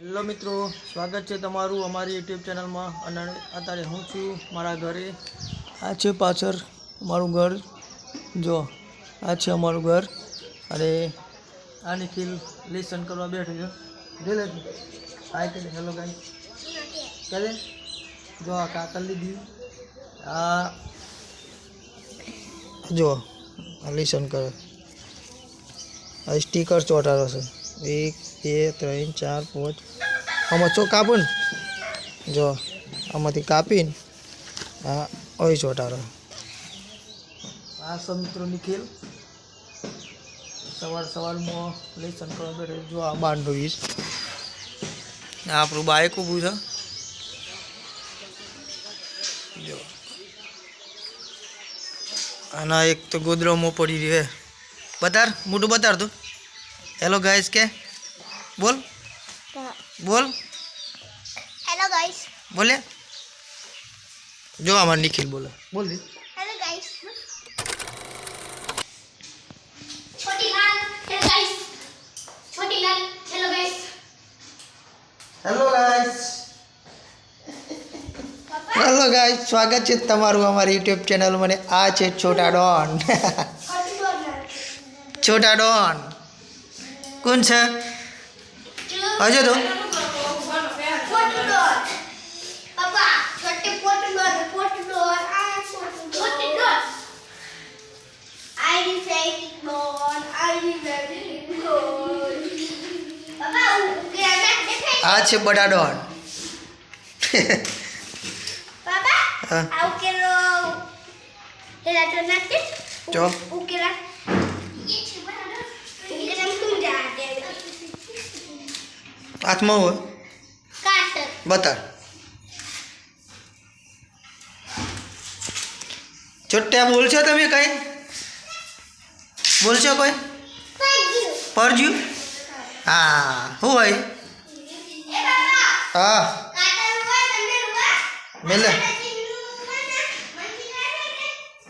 Hello મિત્રો, સ્વાગત છે તમારું અમારી યુટ્યુબ ચેનલમાં. અને અત્યારે હું છું મારા ઘરે. આ છે પાછળ મારું ઘર. જો, આ છે અમારું ઘર. અને આ નિખિલ લિસન કરવા બેઠો છે. જોઈ લેજો હાય કે હેલો ગાઈ કહે જો, આ કાકર લીધી. આ જો લેસન કરે. સ્ટીકર ચોટાડો છે. એક, બે, ત્રણ, ચાર, પાંચ. આમાં ચો કાપો ને? જો, આમાંથી કાપીને, આ હોય ચોટાડો આ સમિત્રો નિખિલ. સવાર સવારમાં લઈ સંકળો જો આ બાંધો વીસ. આપણું બાઇક ઊભું છે. જો. આના એક તો ગોદરામાં પડી રહે બતાર મોટું બતાર તું. હેલો ગાઈસ કે બોલ બોલ હેલો ગાઈસ બોલે જો আমার નિખિલ બોલે બોલ દી હેલો ગાઈસ છોટી લાલ હેલો ગાઈસ છોટી લાલ hello guys hello guys hello guys સ્વાગત છે તમારું અમારી યુટ્યુબ ચેનલ મને આ છે છોટા ડોન છોટા ડોન કોણ છે હજુ તો આ છે બટાડોન બાબા આ ઉકેલો એલા તો નાખી ચો ઉકેલા હાથમાં હોય કાટ બતાડ છોટ્યા બોલશો તમે કઈ બોલશો કોઈ પાગ્યું પરજ્યું હા શું હોય એ બાબા હા કાટર હોય તમને રૂવા મેલે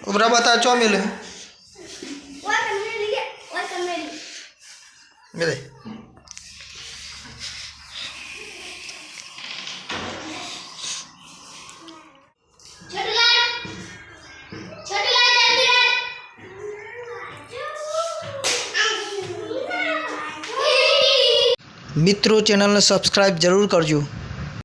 ઉભરા બતા ચો મેલે મેલે મિત્રો ચેનલને સબસ્ક્રાઈબ જરૂર કરજો.